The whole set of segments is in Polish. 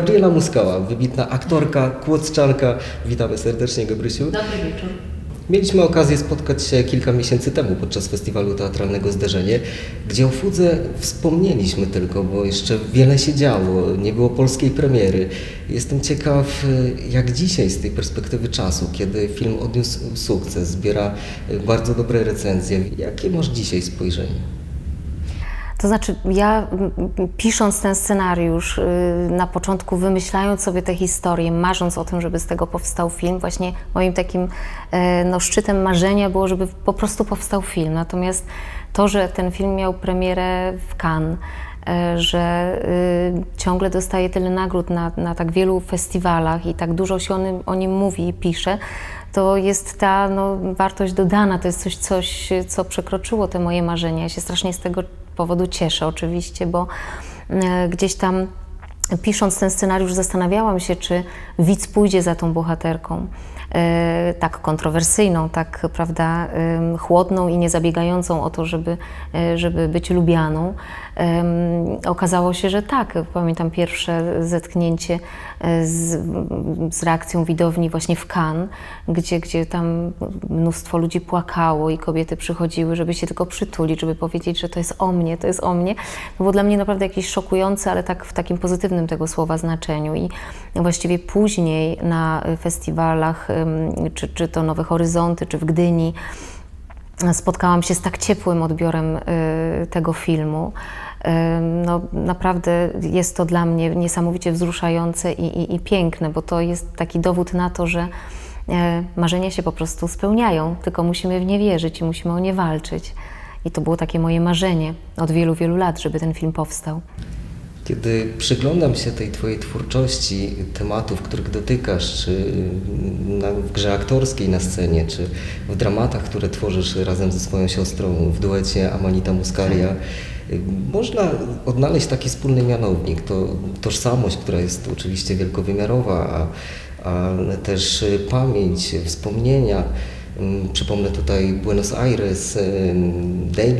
Gabriela Muskała, wybitna aktorka, kłodzczanka. Witamy serdecznie, Gabrysiu. Dobry wieczór. Mieliśmy okazję spotkać się kilka miesięcy temu podczas festiwalu teatralnego Zderzenie, gdzie o Fudze wspomnieliśmy tylko, bo jeszcze wiele się działo, nie było polskiej premiery. Jestem ciekaw, jak dzisiaj z tej perspektywy czasu, kiedy film odniósł sukces, zbiera bardzo dobre recenzje, jakie masz dzisiaj spojrzenie? To znaczy, ja pisząc ten scenariusz, y, na początku wymyślając sobie tę historię, marząc o tym, żeby z tego powstał film, właśnie moim takim e, no, szczytem marzenia było, żeby po prostu powstał film. Natomiast to, że ten film miał premierę w Cannes, e, że y, ciągle dostaje tyle nagród na, na tak wielu festiwalach i tak dużo się o nim, o nim mówi i pisze, to jest ta no, wartość dodana, to jest coś, coś, co przekroczyło te moje marzenia. Ja się strasznie z tego powodu cieszę oczywiście, bo e, gdzieś tam pisząc ten scenariusz zastanawiałam się, czy widz pójdzie za tą bohaterką. E, tak kontrowersyjną, tak prawda, chłodną i niezabiegającą o to, żeby, e, żeby być lubianą. Okazało się, że tak. Pamiętam pierwsze zetknięcie e, z, z reakcją widowni właśnie w Cannes, gdzie, gdzie tam mnóstwo ludzi płakało i kobiety przychodziły, żeby się tylko przytulić, żeby powiedzieć, że to jest o mnie, to jest o mnie. To było dla mnie naprawdę jakieś szokujące, ale tak w takim pozytywnym tego słowa znaczeniu. I właściwie później na festiwalach, czy, czy to Nowe Horyzonty, czy w Gdyni, spotkałam się z tak ciepłym odbiorem y, tego filmu. No, naprawdę jest to dla mnie niesamowicie wzruszające i, i, i piękne, bo to jest taki dowód na to, że e, marzenia się po prostu spełniają, tylko musimy w nie wierzyć i musimy o nie walczyć. I to było takie moje marzenie od wielu, wielu lat, żeby ten film powstał. Kiedy przyglądam się tej Twojej twórczości, tematów, których dotykasz, czy na, w grze aktorskiej na scenie, czy w dramatach, które tworzysz razem ze swoją siostrą w duecie Amanita Muscaria, y, można odnaleźć taki wspólny mianownik. To tożsamość, która jest oczywiście wielkowymiarowa, a, a też pamięć, wspomnienia. Mm, Przypomnę tutaj Buenos Aires,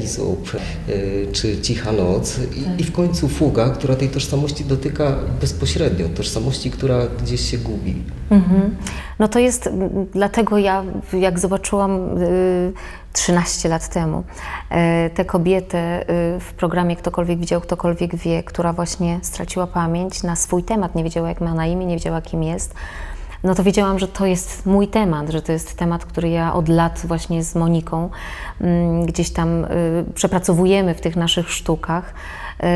Soap y, czy Cicha Noc i, i w końcu Fuga, która tej tożsamości dotyka bezpośrednio, tożsamości, która gdzieś się gubi. Mhm. No to jest, dlatego ja, jak zobaczyłam y, 13 lat temu y, tę kobietę y, w programie Ktokolwiek widział, ktokolwiek wie, która właśnie straciła pamięć na swój temat, nie wiedziała jak ma na imię, nie wiedziała kim jest, no to wiedziałam, że to jest mój temat, że to jest temat, który ja od lat właśnie z Moniką mm, gdzieś tam y, przepracowujemy w tych naszych sztukach. Y,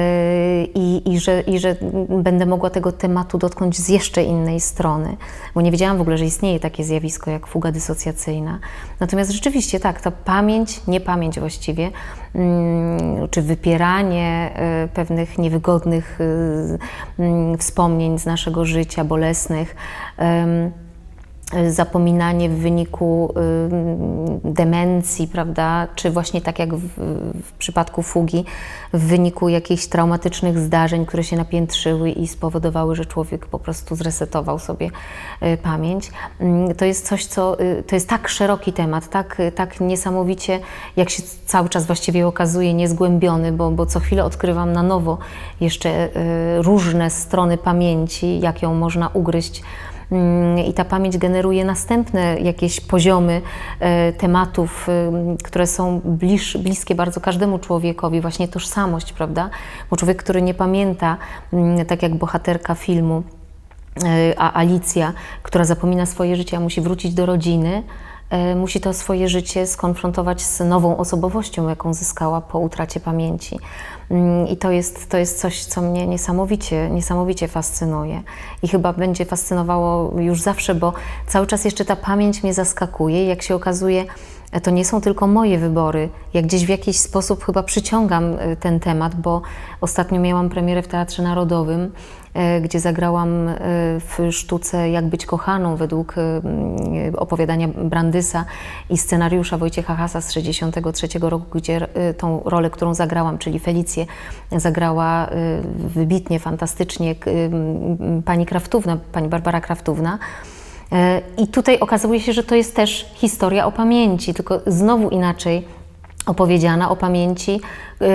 I, i, że, I że będę mogła tego tematu dotknąć z jeszcze innej strony, bo nie wiedziałam w ogóle, że istnieje takie zjawisko jak fuga dysocjacyjna. Natomiast rzeczywiście tak, ta pamięć, niepamięć właściwie, mm, czy wypieranie y, pewnych niewygodnych y, mm, wspomnień z naszego życia, bolesnych, zapominanie w wyniku demencji, prawda, czy właśnie tak jak w, w przypadku fugi, w wyniku jakichś traumatycznych zdarzeń, które się napiętrzyły i spowodowały, że człowiek po prostu zresetował sobie y, pamięć. To jest coś, co, y, to jest tak szeroki temat, tak, y, tak niesamowicie, jak się cały czas właściwie okazuje, niezgłębiony, bo, bo co chwilę odkrywam na nowo jeszcze różne strony pamięci, jak ją można ugryźć i ta pamięć generuje następne jakieś poziomy e, tematów, ym, które są bliż, bliskie bardzo każdemu człowiekowi, właśnie tożsamość, prawda? Bo człowiek, który nie pamięta, mm, tak jak bohaterka filmu, e, a Alicja, która zapomina swoje życie, a musi wrócić do rodziny, e, musi to swoje życie skonfrontować z nową osobowością, jaką zyskała po utracie pamięci. Mm, I to jest, to jest coś, co mnie niesamowicie, niesamowicie fascynuje. I chyba będzie fascynowało już zawsze, bo cały czas jeszcze ta pamięć mnie zaskakuje. Jak się okazuje, to nie są tylko moje wybory. Ja gdzieś w jakiś sposób chyba przyciągam e, ten temat, bo ostatnio miałam premierę w Teatrze Narodowym, e, gdzie zagrałam e, w sztuce Jak być kochaną według e, opowiadania Brandysa i scenariusza Wojciecha Hasa z 1963 roku, gdzie e, tą rolę, którą zagrałam, czyli Felicję, zagrała e, wybitnie, fantastycznie pani Kraftówna, pani Barbara Kraftówna. E, I tutaj okazuje się, że to jest też historia o pamięci, tylko znowu inaczej opowiedziana o pamięci, yy,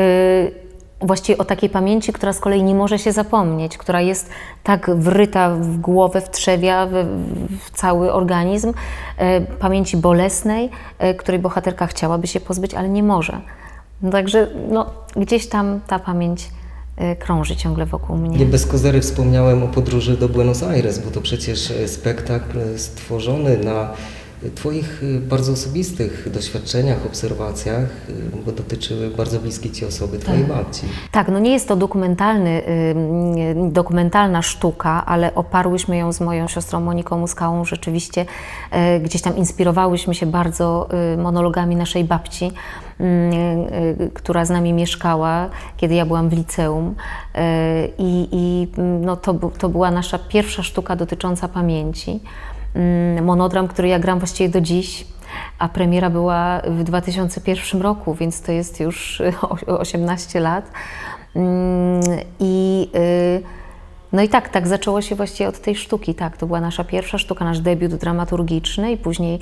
właściwie o takiej pamięci, która z kolei nie może się zapomnieć, która jest tak wryta w głowę, wtrzewia w, w cały organizm, e, pamięci bolesnej, e, której bohaterka chciałaby się pozbyć, ale nie może. Także no, gdzieś tam ta pamięć e, krąży ciągle wokół mnie. Nie bez kozery wspomniałem o podróży do Buenos Aires, bo to przecież e, spektakl stworzony na Twoich e, bardzo osobistych doświadczeniach, obserwacjach, e, bo dotyczyły bardzo bliskiej Ci osoby, Twojej babci. Tak, no nie jest to dokumentalny, ym, dokumentalna sztuka, ale oparłyśmy ją z moją siostrą Moniką Muskałą. Rzeczywiście gdzieś tam inspirowałyśmy się bardzo y, monologami naszej babci, y, y, która z nami mieszkała, kiedy ja byłam w liceum. I, i no to, to była nasza pierwsza sztuka dotycząca pamięci. Mm, Monodram, który ja gram właściwie do dziś. A premiera była w 2001 roku, więc to jest już o- 18 lat. Mm, I, y, no i tak, tak zaczęło się właściwie od tej sztuki. Tak, to była nasza pierwsza sztuka, nasz debiut dramaturgiczny i później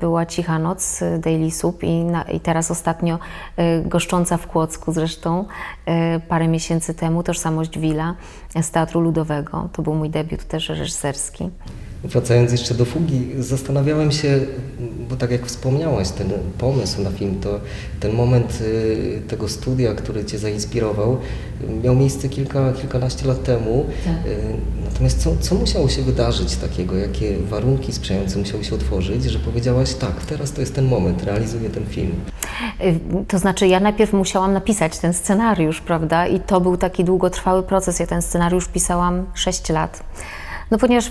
była Cicha Noc, e, Daily Soup i, na, i teraz ostatnio e, goszcząca w Kłodzku zresztą e, parę miesięcy temu Tożsamość Wila z Teatru Ludowego. To był mój debiut też reżyserski. Wracając jeszcze do fugi, zastanawiałem się, bo tak jak wspomniałaś, ten pomysł na film, to ten moment y, tego studia, który Cię zainspirował, miał miejsce kilka, kilkanaście lat temu. Tak. Y, Natomiast co, co musiało się wydarzyć takiego, jakie warunki sprzyjające musiały się otworzyć, że powiedziałaś, tak, teraz to jest ten moment, realizuję ten film. Y, To znaczy, ja najpierw musiałam napisać ten scenariusz, prawda? I to był taki długotrwały proces. Ja ten scenariusz pisałam 6 lat. No ponieważ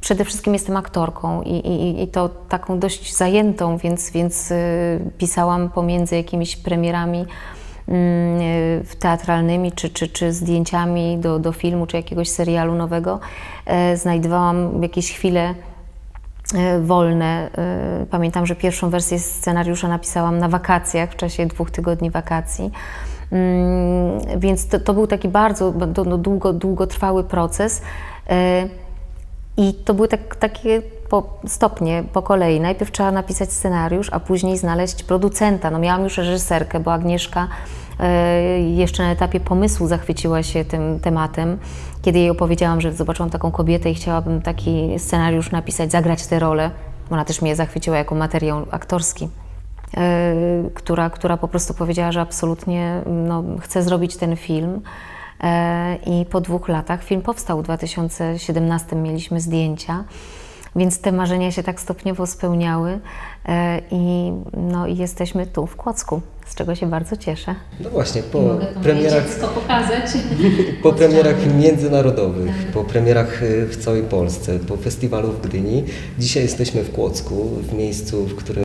przede wszystkim jestem aktorką i, i, i to taką dość zajętą, więc, więc y, pisałam pomiędzy jakimiś premierami mm, y, teatralnymi czy, czy, czy zdjęciami do, do filmu, czy jakiegoś serialu nowego. E, Znajdowałam jakieś chwile wolne. E, Pamiętam, że pierwszą wersję scenariusza napisałam na wakacjach, w czasie dwóch tygodni wakacji. Mm, Więc to, to był taki bardzo bardzo, no, długo, długotrwały proces. E, I to były tak, takie po stopnie, po kolei. Najpierw trzeba napisać scenariusz, a później znaleźć producenta. No miałam już reżyserkę, bo Agnieszka e, jeszcze na etapie pomysłu zachwyciła się tym tematem. Kiedy jej opowiedziałam, że zobaczyłam taką kobietę i chciałabym taki scenariusz napisać, zagrać tę rolę, ona też mnie zachwyciła jako materiał aktorski. e, Która, która po prostu powiedziała, że absolutnie no, chce zrobić ten film. E, I po dwóch latach film powstał. W 2017 mieliśmy zdjęcia, więc te marzenia się tak stopniowo spełniały e, i, no, i jesteśmy tu w Kłodzku, z czego się bardzo cieszę. No właśnie, po premierach pokazać. Po premierach międzynarodowych, po premierach y, w całej Polsce, po festiwalu w Gdyni. Dzisiaj jesteśmy w Kłodzku, w miejscu, w którym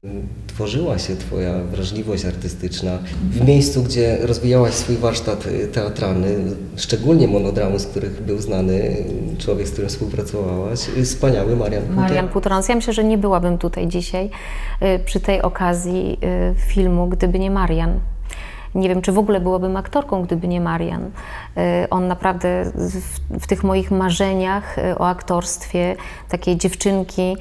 tworzyła się Twoja wrażliwość artystyczna, w miejscu, gdzie rozwijałaś swój warsztat y, teatralny, szczególnie monodramu, z których był znany człowiek, z którym współpracowałaś, y, wspaniały Marian Kuter. Marian Putrans. Ja myślę, że nie byłabym tutaj dzisiaj y, przy tej okazji filmu, gdyby nie Marian. Nie wiem, czy w ogóle byłabym aktorką, gdyby nie Marian. On naprawdę w, w tych moich marzeniach o aktorstwie takiej dziewczynki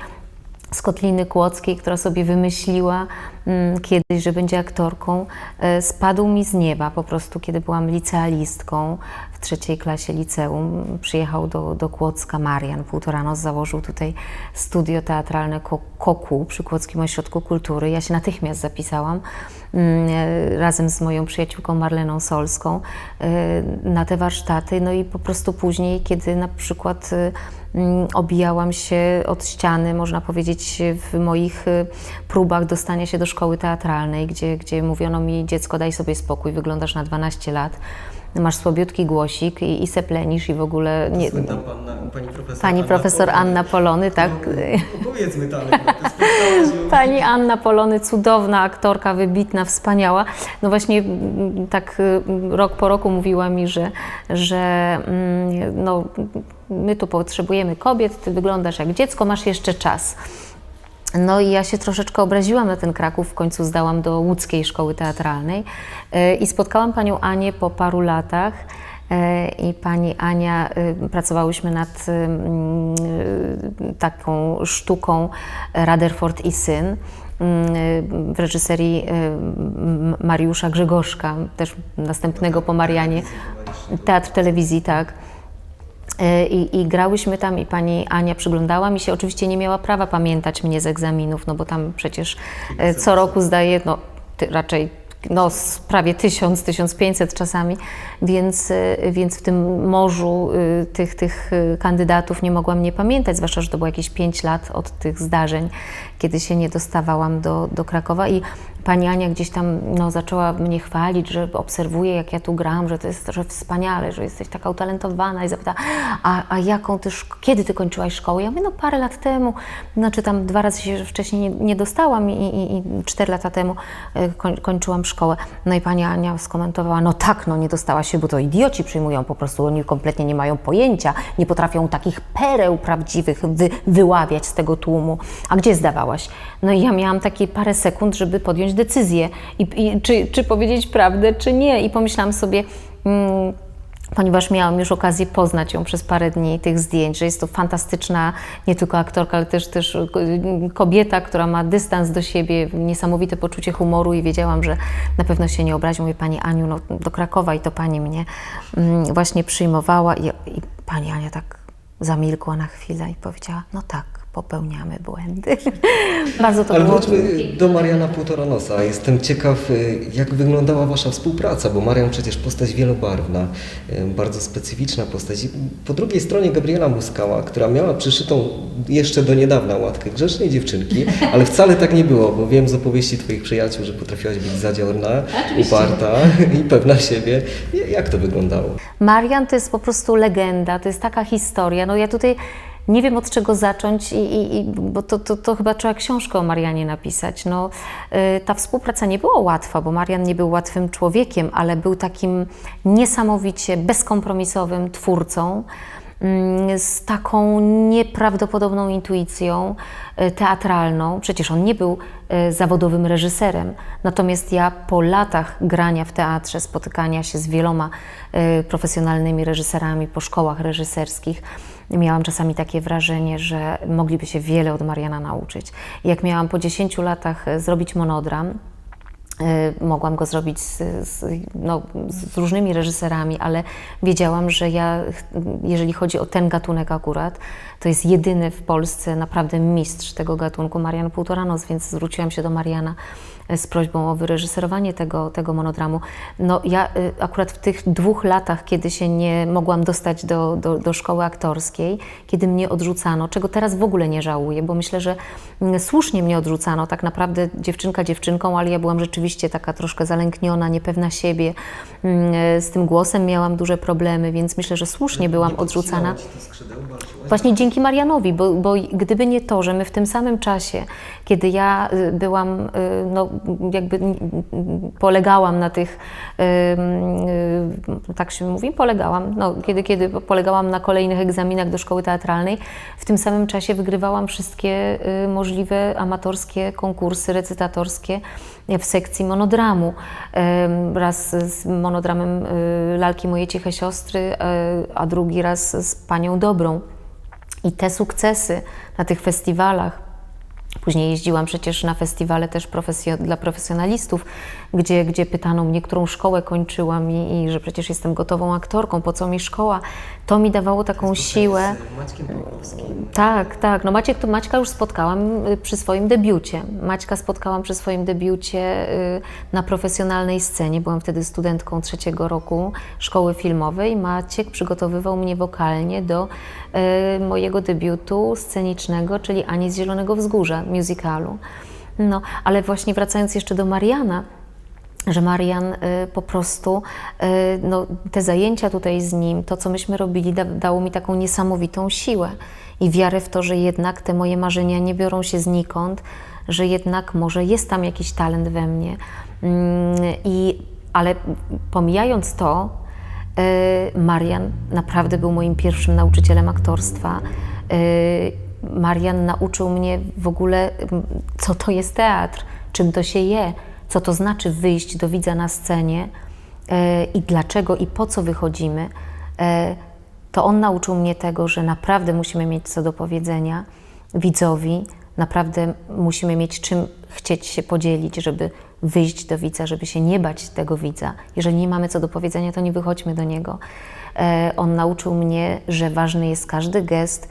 z Kotliny Kłodzkiej, która sobie wymyśliła mm, kiedyś, że będzie aktorką, e, spadł mi z nieba po prostu, kiedy byłam licealistką w trzeciej klasie liceum. Przyjechał do, do Kłodzka Marian Półtoranos, założył tutaj studio teatralne Ko- Koku przy Kłodzkim Ośrodku Kultury. Ja się natychmiast zapisałam mm, e, razem z moją przyjaciółką Marleną Solską e, na te warsztaty. No i po prostu później, kiedy na przykład obijałam się od ściany, można powiedzieć, w moich y, próbach dostania się do szkoły teatralnej, gdzie, gdzie mówiono mi, dziecko daj sobie spokój, wyglądasz na 12 lat, masz słabiutki głosik i, i seplenisz i w ogóle... Nie, Słynna panna, pani profesor pani Anna profesor Polak. Anna Polony, tak? No, Powiedzmy tak, no, spotkałaś ją. Pani Anna Polony, cudowna aktorka, wybitna, wspaniała. No właśnie mm, tak y, rok po roku mówiła mi, że, że mm, no, my tu potrzebujemy kobiet, ty wyglądasz jak dziecko, masz jeszcze czas. No i ja się troszeczkę obraziłam na ten Kraków, w końcu zdałam do łódzkiej szkoły teatralnej y, i spotkałam panią Anię po paru latach e, i pani Ania y, pracowałyśmy nad taką sztuką Rutherford i syn w reżyserii Mariusza Grzegorzka, też następnego po Marianie. Teatr telewizji, tak. E, I, I grałyśmy tam i pani Ania przyglądała mi się. Oczywiście nie miała prawa pamiętać mnie z egzaminów, no bo tam przecież e, co roku zdaje, no raczej no, prawie 1000, 1500 czasami, więc, e, więc w tym morzu e, tych, tych e, kandydatów nie mogłam nie pamiętać, zwłaszcza, że to było jakieś 5 lat od tych zdarzeń, kiedy się nie dostawałam do, do Krakowa. I pani Ania gdzieś tam no, zaczęła mnie chwalić, że obserwuje, jak ja tu gram, że to jest że wspaniale, że jesteś taka utalentowana i zapyta, a, a jaką ty, kiedy ty kończyłaś szkołę? Ja mówię, no parę lat temu, znaczy tam dwa razy się wcześniej nie, nie dostałam i, i, i cztery lata temu e, koń, kończyłam szkołę. No i pani Ania skomentowała, no tak, no nie dostała się, bo to idioci przyjmują po prostu, oni kompletnie nie mają pojęcia, nie potrafią takich pereł prawdziwych wy, wyławiać z tego tłumu. A gdzie zdawałaś? No i ja miałam takie parę sekund, żeby podjąć decyzję i, i czy, czy powiedzieć prawdę, czy nie. I pomyślałam sobie, mm, ponieważ miałam już okazję poznać ją przez parę dni tych zdjęć, że jest to fantastyczna nie tylko aktorka, ale też, też kobieta, która ma dystans do siebie, niesamowite poczucie humoru i wiedziałam, że na pewno się nie obrazi. Mówię, Pani Aniu, no, do Krakowa i to Pani mnie mm, właśnie przyjmowała i, i Pani Ania tak zamilkła na chwilę i powiedziała, no tak, popełniamy błędy. Bardzo to Ale było... wróćmy do Mariana Półtoranosa. Jestem ciekaw, y, jak wyglądała Wasza współpraca, bo Marian przecież postać wielobarwna, y, bardzo specyficzna postać. Po drugiej stronie Gabriela Muskała, która miała przyszytą jeszcze do niedawna łatkę grzecznej dziewczynki, ale wcale tak nie było, bo wiem z opowieści Twoich przyjaciół, że potrafiłaś być zadziorna, uparta i pewna siebie. Jak to wyglądało? Marian to jest po prostu legenda, to jest taka historia. No ja tutaj nie wiem od czego zacząć, i, i, i, bo to, to, to chyba trzeba książkę o Marianie napisać. No, y, ta współpraca nie była łatwa, bo Marian nie był łatwym człowiekiem, ale był takim niesamowicie bezkompromisowym twórcą mm, z taką nieprawdopodobną intuicją y, teatralną. Przecież on nie był y, zawodowym reżyserem. Natomiast ja po latach grania w teatrze, spotykania się z wieloma profesjonalnymi reżyserami po szkołach reżyserskich, miałam czasami takie wrażenie, że mogliby się wiele od Mariana nauczyć. Jak miałam po 10 latach y, zrobić monodram, Y, Mogłam go zrobić z, z, no, z różnymi reżyserami, ale wiedziałam, że ja, jeżeli chodzi o ten gatunek akurat, to jest jedyny w Polsce naprawdę mistrz tego gatunku, Marian Półtoranos, więc zwróciłam się do Mariana z prośbą o wyreżyserowanie tego, tego monodramu. No ja y, akurat w tych dwóch latach, kiedy się nie mogłam dostać do, do, do szkoły aktorskiej, kiedy mnie odrzucano, czego teraz w ogóle nie żałuję, bo myślę, że mm, słusznie mnie odrzucano, tak naprawdę dziewczynka dziewczynką, ale ja byłam rzeczywiście taka troszkę zalękniona, niepewna siebie, Mm, z tym głosem miałam duże problemy, więc myślę, że słusznie byłam odrzucana. Właśnie dzięki Marianowi, bo, bo gdyby nie to, że my w tym samym czasie, kiedy ja y, byłam, y, no jakby polegałam na tych, y, tak się mówi, polegałam, no kiedy, kiedy polegałam na kolejnych egzaminach do szkoły teatralnej, w tym samym czasie wygrywałam wszystkie y, możliwe amatorskie konkursy recytatorskie w sekcji monodramu. Raz z monodramem y, Lalki Moje Ciche Siostry, a drugi raz z Panią Dobrą. I te sukcesy na tych festiwalach, Później jeździłam przecież na festiwale też profesjo- dla profesjonalistów, gdzie, gdzie pytano mnie, którą szkołę kończyłam i, i że przecież jestem gotową aktorką, po co mi szkoła. To mi dawało taką siłę. Tak, tak. No Maciek, to Maćka już spotkałam y, przy swoim debiucie. Maćka spotkałam przy swoim debiucie y, na profesjonalnej scenie. Byłam wtedy studentką trzeciego roku szkoły filmowej. Maciek przygotowywał mnie wokalnie do y, mojego debiutu scenicznego, czyli Ani z Zielonego Wzgórza, musicalu. No, ale właśnie wracając jeszcze do Mariana, że Marian y, po prostu, y, no, te zajęcia tutaj z nim, to co myśmy robili, da, dało mi taką niesamowitą siłę i wiarę w to, że jednak te moje marzenia nie biorą się znikąd, że jednak może jest tam jakiś talent we mnie. Mm, I, ale pomijając to, y, Marian naprawdę był moim pierwszym nauczycielem aktorstwa. Marian nauczył mnie w ogóle, co to jest teatr, czym to się je, co to znaczy wyjść do widza na scenie e, i dlaczego i po co wychodzimy, e, to on nauczył mnie tego, że naprawdę musimy mieć co do powiedzenia widzowi, naprawdę musimy mieć czym chcieć się podzielić, żeby wyjść do widza, żeby się nie bać tego widza. Jeżeli nie mamy co do powiedzenia, to nie wychodźmy do niego. E, On nauczył mnie, że ważny jest każdy gest,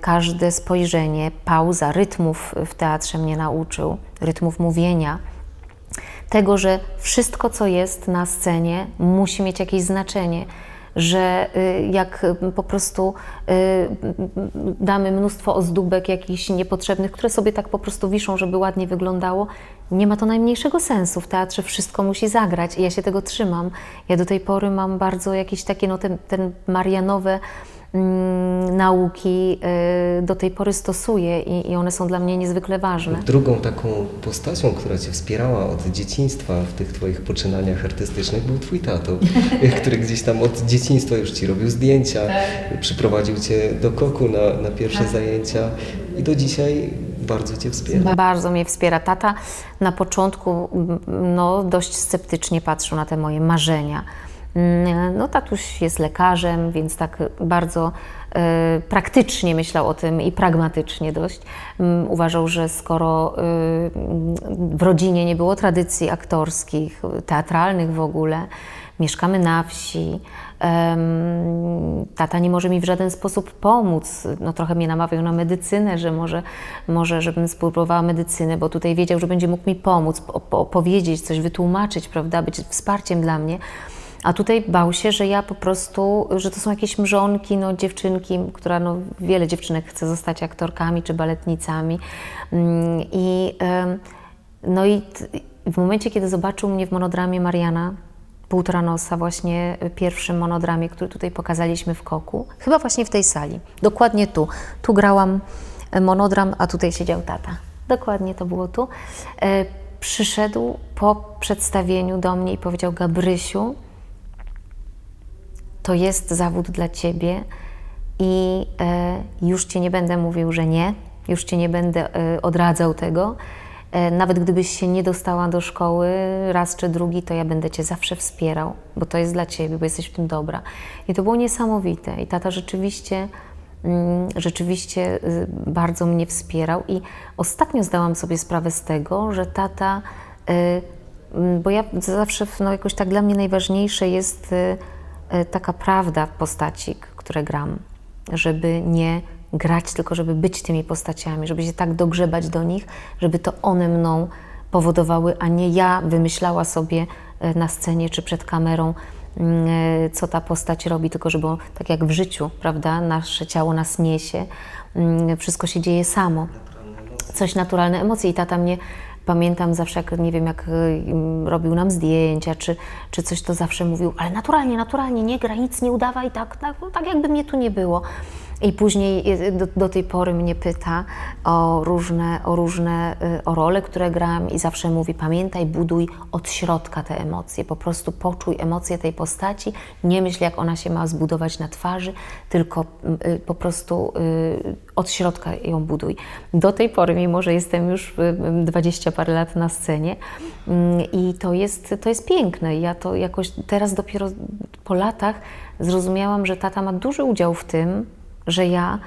każde spojrzenie, pauza, rytmów w teatrze mnie nauczył, rytmów mówienia tego, że wszystko, co jest na scenie, musi mieć jakieś znaczenie. Że y, jak po prostu y, damy mnóstwo ozdóbek jakichś niepotrzebnych, które sobie tak po prostu wiszą, żeby ładnie wyglądało, nie ma to najmniejszego sensu. W teatrze wszystko musi zagrać i ja się tego trzymam. Ja do tej pory mam bardzo jakieś takie, no ten, ten marianowe mm, nauki y, do tej pory stosuję i, i one są dla mnie niezwykle ważne. Drugą taką postacią, która Cię wspierała od dzieciństwa w tych Twoich poczynaniach artystycznych był Twój tato, który gdzieś tam od dzieciństwa już Ci robił zdjęcia, przyprowadził Cię do koku na, na pierwsze zajęcia i do dzisiaj bardzo Cię wspiera. Bardzo mnie wspiera. Tata na początku m, no, dość sceptycznie patrzył na te moje marzenia. Mm, No, tatuś jest lekarzem, więc tak bardzo e, praktycznie myślał o tym i pragmatycznie dość. Mm, Uważał, że skoro e, w rodzinie nie było tradycji aktorskich, teatralnych w ogóle, mieszkamy na wsi, tata nie może mi w żaden sposób pomóc. No, trochę mnie namawiał na medycynę, że może, może żebym spróbowała medycynę, bo tutaj wiedział, że będzie mógł mi pomóc, op- opowiedzieć, coś wytłumaczyć, prawda, być wsparciem dla mnie. A tutaj bał się, że ja po prostu, że to są jakieś mrzonki, no dziewczynki, która no wiele dziewczynek chce zostać aktorkami czy baletnicami. Mm, I, no i w momencie, kiedy zobaczył mnie w monodramie Mariana, Półtora Nosa, właśnie pierwszym monodramie, który tutaj pokazaliśmy w Koku, chyba właśnie w tej sali, dokładnie tu. Tu grałam e, monodram, a tutaj siedział tata. Dokładnie to było tu. E, Przyszedł po przedstawieniu do mnie i powiedział: Gabrysiu, to jest zawód dla ciebie i e, już ci nie będę mówił, że nie, już ci nie będę e, odradzał tego. E, nawet gdybyś się nie dostała do szkoły raz czy drugi, to ja będę cię zawsze wspierał, bo to jest dla ciebie, bo jesteś w tym dobra. I to było niesamowite. I tata rzeczywiście, mm, rzeczywiście y, bardzo mnie wspierał. I ostatnio zdałam sobie sprawę z tego, że tata y, Mm, Bo ja zawsze, no jakoś tak dla mnie najważniejsze jest y, taka prawda w postaci, które gram. Żeby nie grać, tylko żeby być tymi postaciami, żeby się tak dogrzebać do nich, żeby to one mną powodowały, a nie ja wymyślała sobie y, na scenie czy przed kamerą, mm, y, co ta postać robi, tylko żeby tak jak w życiu, prawda, nasze ciało nas niesie, mm, wszystko się dzieje samo coś naturalne emocje. I tata mnie, pamiętam zawsze, jak nie wiem, jak y, robił nam zdjęcia, czy, czy coś, to zawsze mówił, ale naturalnie, naturalnie, nie graj, nic nie udawaj, tak, tak, tak jakby mnie tu nie było. I później y, do, do tej pory mnie pyta o różne, o różne y, o role, które gram i zawsze mówi, pamiętaj, buduj od środka te emocje, po prostu poczuj emocje tej postaci, nie myśl jak ona się ma zbudować na twarzy, tylko y, po prostu od środka ją buduj. Do tej pory, mimo że jestem już y, 20 parę lat na scenie mm, i to jest, to jest piękne. Ja to jakoś teraz dopiero po latach zrozumiałam, że tata ma duży udział w tym, że ja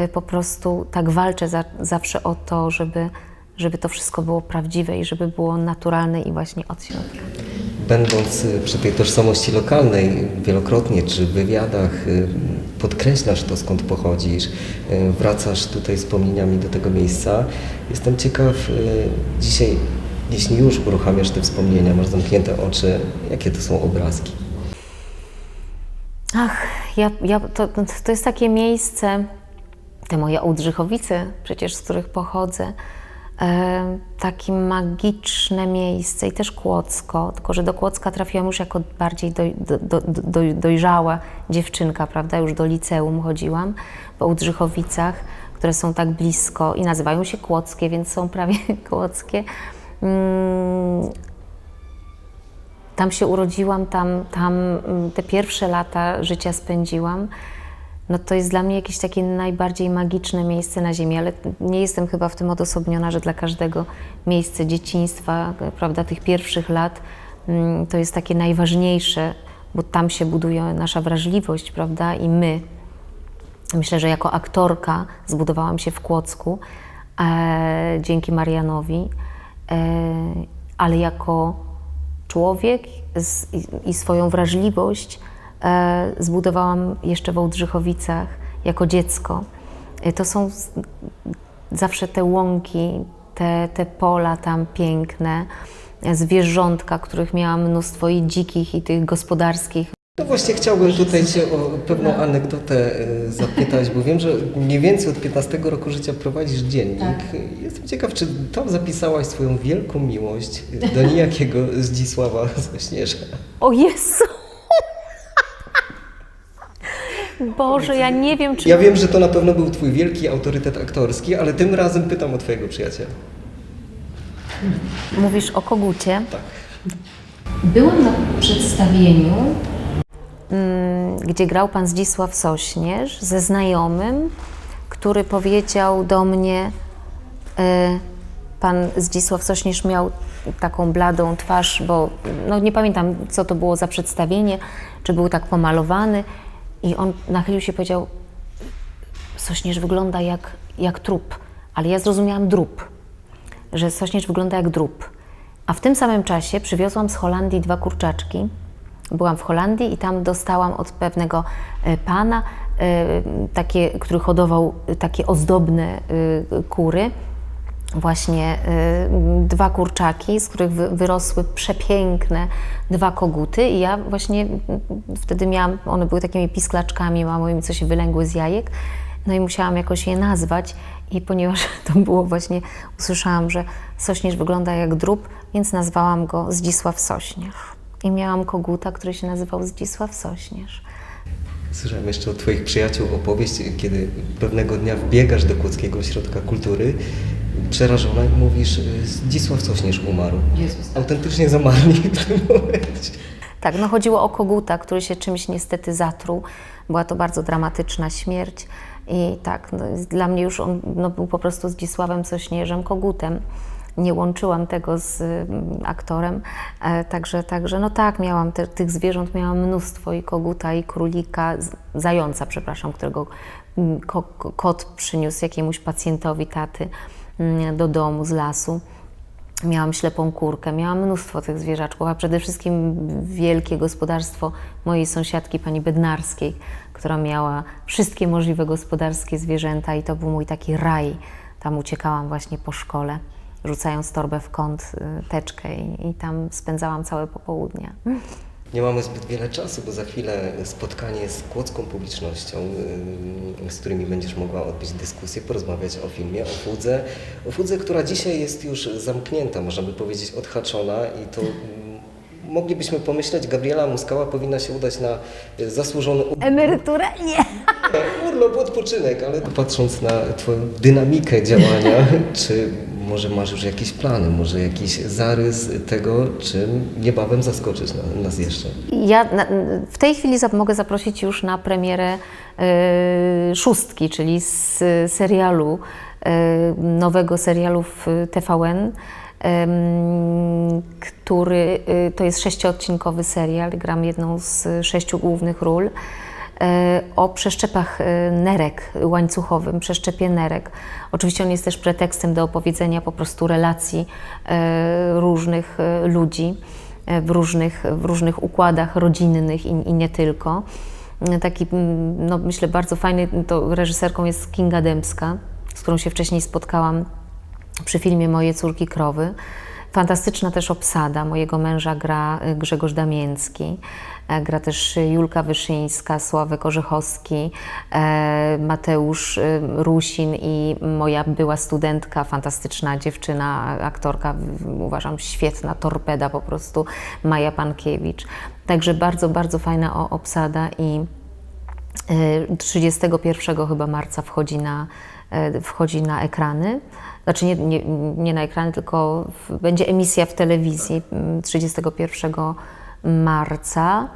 y, po prostu tak walczę za, zawsze o to, żeby, żeby to wszystko było prawdziwe i żeby było naturalne i właśnie od środka. Będąc y, przy tej tożsamości lokalnej, wielokrotnie czy w wywiadach y, podkreślasz to, skąd pochodzisz, wracasz tutaj wspomnieniami do tego miejsca. Jestem ciekaw dzisiaj, jeśli już uruchamiasz te wspomnienia, masz zamknięte oczy, jakie to są obrazki? Ach, ja, ja, to, to jest takie miejsce, te moje Ołdrzychowice, przecież z których pochodzę, e, takie magiczne miejsce i też Kłodzko, tylko że do Kłodzka trafiłam już jako bardziej doj, do, do, do, dojrzała dziewczynka, prawda, już do liceum chodziłam po Ołdrzychowicach, które są tak blisko i nazywają się Kłodzkie, więc są prawie kłodzkie. Mm, tam się urodziłam, tam, tam mm, te pierwsze lata życia spędziłam. No to jest dla mnie jakieś takie najbardziej magiczne miejsce na ziemi, ale nie jestem chyba w tym odosobniona, że dla każdego miejsce dzieciństwa, prawda, tych pierwszych lat mm, to jest takie najważniejsze, bo tam się buduje nasza wrażliwość, prawda? I my, Myślę, że jako aktorka zbudowałam się w Kłodzku e, dzięki Marianowi, e, ale jako człowiek z, i, i swoją wrażliwość e, zbudowałam jeszcze w Ołdrzychowicach jako dziecko. E, to są z, zawsze te łąki, te, te pola tam piękne, e, zwierzątka, których miałam mnóstwo i dzikich, i tych gospodarskich. No właśnie chciałbym tutaj Cię o pewną anegdotę e, zapytać, bo wiem, że mniej więcej od 15 roku życia prowadzisz dziennik. Jestem ciekaw, czy tam zapisałaś swoją wielką miłość do niejakiego Zdzisława Sośnierza. O Jezu! Boże, ja nie wiem, czy... Ja wiem, że to na pewno był Twój wielki autorytet aktorski, ale tym razem pytam o Twojego przyjaciela. Mówisz o kogucie. Tak. Byłam na przedstawieniu, gdzie grał pan Zdzisław Sośnierz ze znajomym, który powiedział do mnie, e, pan Zdzisław Sośnierz miał taką bladą twarz, bo no nie pamiętam, co to było za przedstawienie, czy był tak pomalowany i on nachylił się i powiedział, Sośnierz wygląda jak, jak trup, ale ja zrozumiałam drób, że Sośnierz wygląda jak drób. A w tym samym czasie przywiozłam z Holandii dwa kurczaczki. Byłam w Holandii i tam dostałam od pewnego e, pana, e, takie, który hodował e, takie ozdobne kury, właśnie dwa kurczaki, z których wy- wyrosły przepiękne dwa koguty. I ja właśnie wtedy miałam, one były takimi pisklaczkami małymi, co się wylęgły z jajek, no i musiałam jakoś je nazwać. I ponieważ to było właśnie, usłyszałam, że Sośnierz wygląda jak drób, więc nazwałam go Zdzisław Sośnierz. I miałam koguta, który się nazywał Zdzisław Sośnierz. Słyszałem jeszcze od Twoich przyjaciół opowieść, kiedy pewnego dnia wbiegasz do Kłodzkiego Ośrodka Kultury, przerażona i mówisz, Zdzisław Sośnierz umarł. Jezus. Autentycznie zamarli w tym momencie. Tak, no chodziło o koguta, który się czymś niestety zatruł. Była to bardzo dramatyczna śmierć. I tak, no, dla mnie już on no, był po prostu Zdzisławem Sośnierzem, kogutem. Nie łączyłam tego z mm, aktorem, e, także, także no tak, miałam te, tych zwierząt, miałam mnóstwo i koguta, i królika, zająca, przepraszam, którego mm, ko, ko- kot przyniósł jakiemuś pacjentowi taty mm, do domu z lasu. Miałam ślepą kurkę, miałam mnóstwo tych zwierzaczków, a przede wszystkim wielkie gospodarstwo mojej sąsiadki, pani Bednarskiej, która miała wszystkie możliwe gospodarskie zwierzęta i to był mój taki raj. Tam uciekałam właśnie po szkole, rzucając torbę w kąt, y, teczkę i, i tam spędzałam całe popołudnie. Nie mamy zbyt wiele czasu, bo za chwilę spotkanie z kłodzką publicznością, yy, z którymi będziesz mogła odbyć dyskusję, porozmawiać o filmie, o Fudze. O Fudze, która dzisiaj jest już zamknięta, można by powiedzieć odhaczona i to mm, moglibyśmy pomyśleć, Gabriela Muskała powinna się udać na y, zasłużony Emeryturę? Nie! urlop, odpoczynek, ale patrząc na Twoją dynamikę działania, czy może masz już jakieś plany, może jakiś zarys tego, czym niebawem zaskoczysz na- nas jeszcze? Ja w tej chwili mogę zaprosić już na premierę e, szóstki, czyli z serialu, e, nowego serialu w TVN, który e, to jest sześciodcinkowy serial, gram jedną z sześciu głównych ról o przeszczepach e, nerek łańcuchowym, przeszczepie nerek. Oczywiście on jest też pretekstem do opowiedzenia po prostu relacji e, różnych e, ludzi w różnych, w różnych układach rodzinnych i, i nie tylko. Taki, mm, no myślę, bardzo fajny, to reżyserką jest Kinga Dębska, z którą się wcześniej spotkałam przy filmie Moje córki krowy. Fantastyczna też obsada. Mojego męża gra y, Grzegorz Damięcki, e, gra też Julka Wyszyńska, Sławek Orzechowski, e, Mateusz y, Rusin i moja była studentka, fantastyczna dziewczyna, aktorka, uważam świetna, torpeda po prostu, Maja Pankiewicz. Także bardzo, bardzo fajna obsada i E, 31 chyba marca wchodzi na, e, wchodzi na ekrany. Znaczy nie, nie, nie na ekrany, tylko w, będzie emisja w telewizji mm, 31 marca.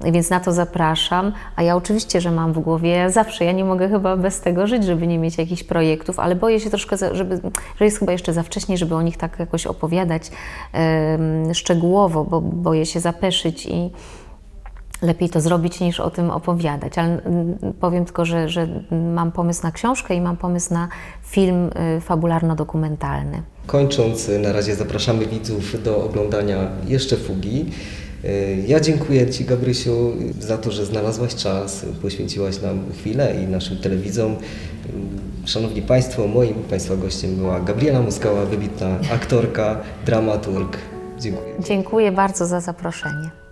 Więc na to zapraszam, a ja oczywiście, że mam w głowie, zawsze, ja nie mogę chyba bez tego żyć, żeby nie mieć jakichś projektów, ale boję się troszkę, żeby, że jest chyba jeszcze za wcześnie, żeby o nich tak jakoś opowiadać em, szczegółowo, bo boję się zapeszyć i lepiej to zrobić niż o tym opowiadać. Ale mm, powiem tylko, że, że mam pomysł na książkę i mam pomysł na film y, fabularno-dokumentalny. Kończąc, na razie zapraszamy widzów do oglądania jeszcze fugi. Ja dziękuję Ci, Gabrysiu, za to, że znalazłaś czas, poświęciłaś nam chwilę i naszym telewidzom. Szanowni Państwo, moim Państwa gościem była Gabriela Muskała, wybitna aktorka, dramaturg. Dziękuję. Dziękuję bardzo za zaproszenie.